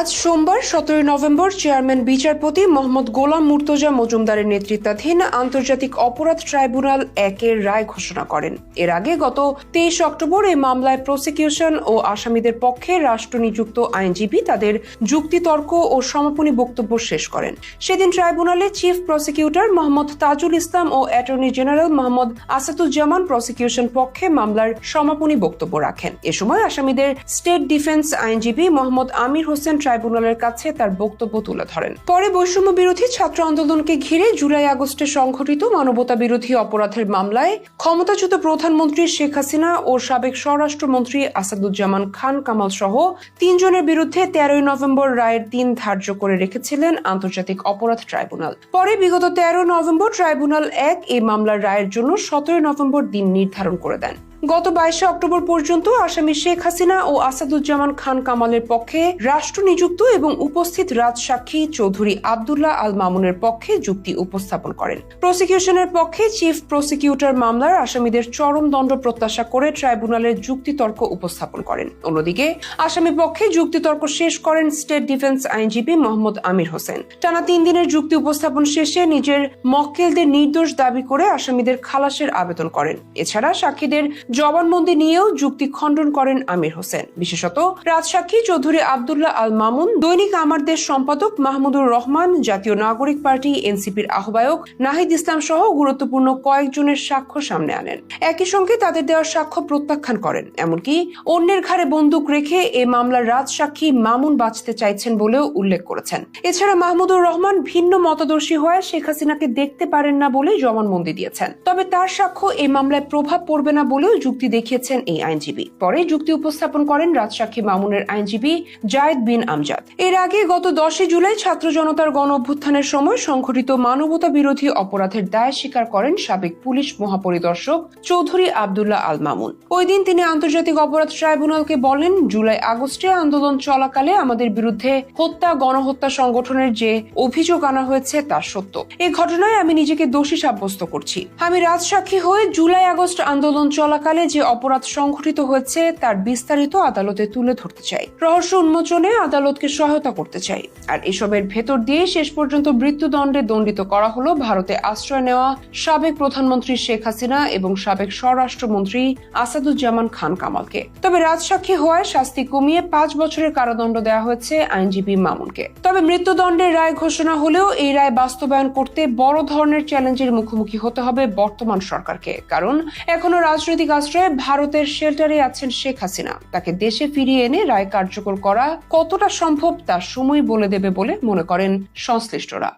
আজ সোমবার, সতেরোই নভেম্বর, চেয়ারম্যান, বিচারপতি মোহাম্মদ গোলাম মুর্তজা মজুমদারের নেতৃত্বাধীন আন্তর্জাতিক অপরাধ ট্রাইব্যুনাল একের রায় ঘোষণা করেন। এর আগে গত তেইশ অক্টোবর এই মামলায় প্রসিকিউশন ও আসামিদের পক্ষে রাষ্ট্র নিযুক্ত আইনজীবী তাদের যুক্তিতর্ক ও সমাপনী বক্তব্য শেষ করেন। সেদিন ট্রাইব্যুনালে চিফ প্রসিকিউটর মোহাম্মদ তাজুল ইসলাম ও attorney general Mohammad Asaduzzaman prosecution পক্ষে মামলার সমাপনী বক্তব্য রাখেন। এ সময় আসামিদের স্টেট ডিফেন্স আইনজীবী মোহাম্মদ আমির হোসেন ট্রাইব্যুনালের কাছে তার বক্তব্য তুলে ধরেন। পরে বৈষম্য বিরোধী ছাত্র আন্দোলনকে ঘিরে জুলাই আগস্টে সংঘটিত মানবতা বিরোধী অপরাধের মামলায় ক্ষমতাচ্যুত প্রধানমন্ত্রী শেখ হাসিনা ও সাবেক স্বরাষ্ট্রমন্ত্রী আসাদুজ্জামান খান কামাল সহ তিনজনের বিরুদ্ধে তেরোই নভেম্বর রায়ের দিন ধার্য করে রেখেছিলেন আন্তর্জাতিক অপরাধ ট্রাইব্যুনাল। পরে বিগত তেরো নভেম্বর ট্রাইব্যুনাল এক এই মামলার রায়ের জন্য সতেরো নভেম্বর দিন নির্ধারণ করে দেন। গত বাইশে অক্টোবর পর্যন্ত আসামি শেখ হাসিনা ও আসাদুজ্জামান খান কামালের পক্ষে রাষ্ট্র নিযুক্ত এবং উপস্থিত রাজসাক্ষী চৌধুরী আবদুল্লাহ আল মামুনের পক্ষে যুক্তি উপস্থাপন করেন। প্রসিকিউশনের পক্ষে চিফ প্রসিকিউটর মামলার আসামিদের চরম দণ্ড প্রত্যাশা করে ট্রাইব্যুনালের যুক্তিতর্ক উপস্থাপন করেন। অন্যদিকে, আসামি পক্ষে যুক্তিতর্ক শেষ করেন স্টেট ডিফেন্স আইনজীবী মোহাম্মদ আমির হোসেন। টানা তিন দিনের যুক্তি উপস্থাপন শেষে নিজের মক্কেলদের নির্দোষ দাবি করে আসামিদের খালাসের আবেদন করেন। এছাড়া সাক্ষীদের জবানবন্দি নিয়েও যুক্তি খণ্ডন করেন আমির হোসেন। বিশেষত রাজসাক্ষী চৌধুরী আবদুল্লাহ আল মামুন, দৈনিক আমার দেশ সম্পাদক মাহমুদুর রহমান, জাতীয় নাগরিক পার্টি এনসিপির আহ্বায়ক নাহিদ ইসলাম সহ গুরুত্বপূর্ণ কয়েকজনের সাক্ষ্য সামনে আনেন। একই সঙ্গে তাদের দেওয়া সাক্ষ্য প্রত্যাখ্যান করেন। এমনকি অন্যের ঘাড়ে বন্দুক রেখে এ মামলার রাজসাক্ষী মামুন বাঁচতে চাইছেন বলেও উল্লেখ করেছেন। এছাড়া মাহমুদুর রহমান ভিন্ন মতদর্শী হয়ে শেখ হাসিনাকে দেখতে পারেন না বলে জবানবন্দি দিয়েছেন। তবে তার সাক্ষ্য এই মামলায় প্রভাব পড়বে না বলেও যুক্তি দেখিয়েছেন এই আইনজীবী। পরে যুক্তি উপস্থাপন করেন রাজসাক্ষী মামুনের আইনজীবী জায়েদ বিন আমজাদ। এর আগে গত দশই জুলাই ছাত্র জনতার গণ অভ্যুত্থানের সময় সংঘটিত মানবতা বিরোধী অপরাধের দায় স্বীকার করেন সাবেক পুলিশ মহাপরিদর্শক চৌধুরী আবদুল্লাহ আল মামুন। ওই দিন তিনি আন্তর্জাতিক অপরাধ ট্রাইব্যুনালকে বলেন, জুলাই আগস্টে আন্দোলন চলাকালে আমাদের বিরুদ্ধে হত্যা, গণহত্যা সংগঠনের যে অভিযোগ আনা হয়েছে তা সত্য। এই ঘটনায় আমি নিজেকে দোষী সাব্যস্ত করছি। আমি রাজসাক্ষী হয়ে জুলাই আগস্ট আন্দোলন চলাকালে যে অপরাধ সংঘটিত হয়েছে, তার বিস্তারিত আদালতে তুলে ধরতে চাই। রহস্য উন্মোচনে আদালতকে সহায়তা করতে চাই। আর এসবের ভেতর দিয়ে শেষ পর্যন্ত মৃত্যুদণ্ডে দণ্ডিত করা হলো ভারতে আশ্রয় নেওয়া সাবেক প্রধানমন্ত্রী শেখ হাসিনা এবং সাবেক স্বরাষ্ট্রমন্ত্রী আসাদুজ্জামান খান কামালকে। তবে রাজসাক্ষী হওয়ায় শাস্তি কমিয়ে পাঁচ বছরের কারাদণ্ড দেওয়া হয়েছে আইনজীবী মামুনকে। তবে মৃত্যুদণ্ডের রায় ঘোষণা হলেও এই রায় বাস্তবায়ন করতে বড় ধরনের চ্যালেঞ্জের মুখোমুখি হতে হবে বর্তমান সরকারকে। কারণ এখনও রাজনৈতিক আশ্রয়ে ভারতের শেল্টারে আছেন শেখ হাসিনা। তাকে দেশে ফিরিয়ে এনে রায় কার্যকর করা কতটা সম্ভব তা সময় বলে দেবে বলে মনে করেন সংশ্লিষ্টরা।